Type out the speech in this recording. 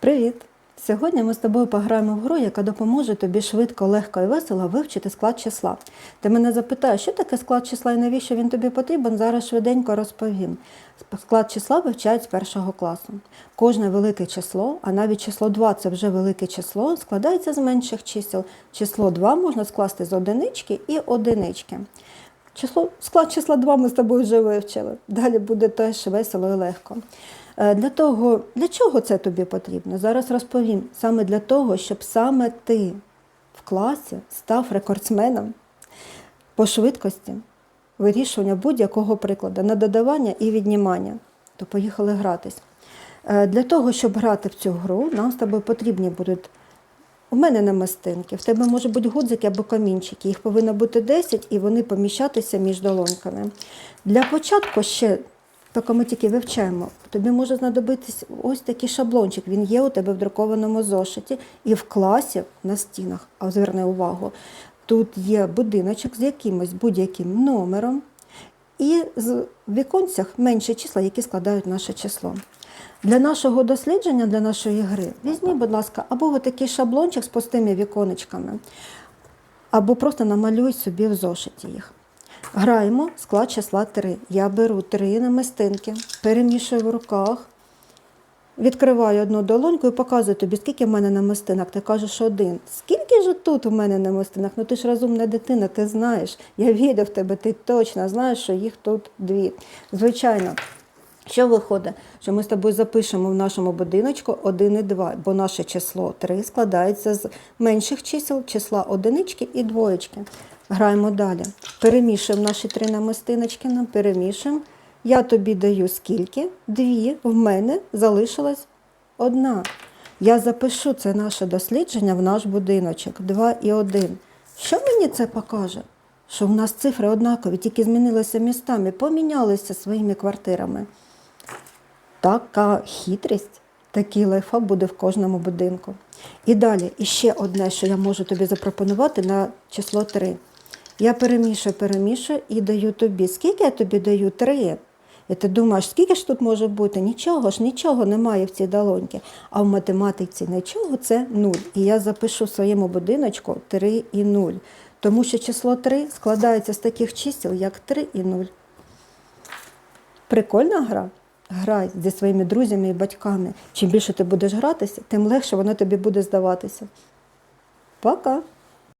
Привіт! Сьогодні ми з тобою пограємо в гру, яка допоможе тобі швидко, легко і весело вивчити склад числа. Ти мене запитаєш, що таке склад числа і навіщо він тобі потрібен, зараз швиденько розповім. Склад числа вивчають з першого класу. Кожне велике число, а навіть число 2 це вже велике число, складається з менших чисел. Число 2 можна скласти з одинички і одинички. Число, склад числа 2 ми з тобою вже вивчили. Далі буде теж весело і легко. Е, Для того, для чого це тобі потрібно? Зараз розповім. Саме для того, щоб саме ти в класі став рекордсменом по швидкості вирішування будь-якого прикладу на додавання і віднімання. То поїхали гратись. Е, Для того, щоб грати в цю гру, нам з тобою потрібні будуть у мене намистинки, в тебе може бути гудзики або камінчики. Їх повинно бути 10 і вони поміщатися між долоньками. Для початку ще, поки ми тільки вивчаємо, тобі може знадобитись ось такий шаблончик. Він є у тебе в друкованому зошиті і в класі на стінах. А зверни увагу, тут є будиночок з якимось будь-яким номером. І з віконцях менші числа, які складають наше число. Для нашого дослідження, для нашої гри, візьміть, будь ласка, або такий шаблончик з пустими віконечками, або просто намалюй собі в зошиті їх. Граємо склад числа 3. Я беру три намистинки, перемішую в руках, відкриваю одну долоньку і показую тобі, скільки в мене намистинок. Ти кажеш один. Скільки ж тут у мене намистинок? Ну ти ж розумна дитина, ти знаєш. Я вірю в тебе, ти точно знаєш, що їх тут дві. Звичайно. Що виходить? Що ми з тобою запишемо в нашому будиночку 1 і 2, бо наше число 3 складається з менших чисел, числа одинички і двоєчки. Граємо далі. Перемішуємо наші три намистиночки, нам перемішуємо. Я тобі даю скільки? Дві. В мене залишилась одна. Я запишу це наше дослідження в наш будиночок 2 і 1. Що мені це покаже? Що в нас цифри однакові, тільки змінилися містами, помінялися своїми квартирами. Така хитрість, такий лайфхак буде в кожному будинку. І далі, іще одне, що я можу тобі запропонувати на число 3. Я перемішую, перемішую і даю тобі. Скільки я тобі даю? 3. І ти думаєш, скільки ж тут може бути? Нічого ж, нічого немає в цій долоньці. А в математиці нічого це 0. І я запишу в своєму будиночку 3 і 0. Тому що число 3 складається з таких чисел, як 3 і 0. Прикольна гра. Грай зі своїми друзями і батьками. Чим більше ти будеш гратися, тим легше воно тобі буде здаватися. Пока!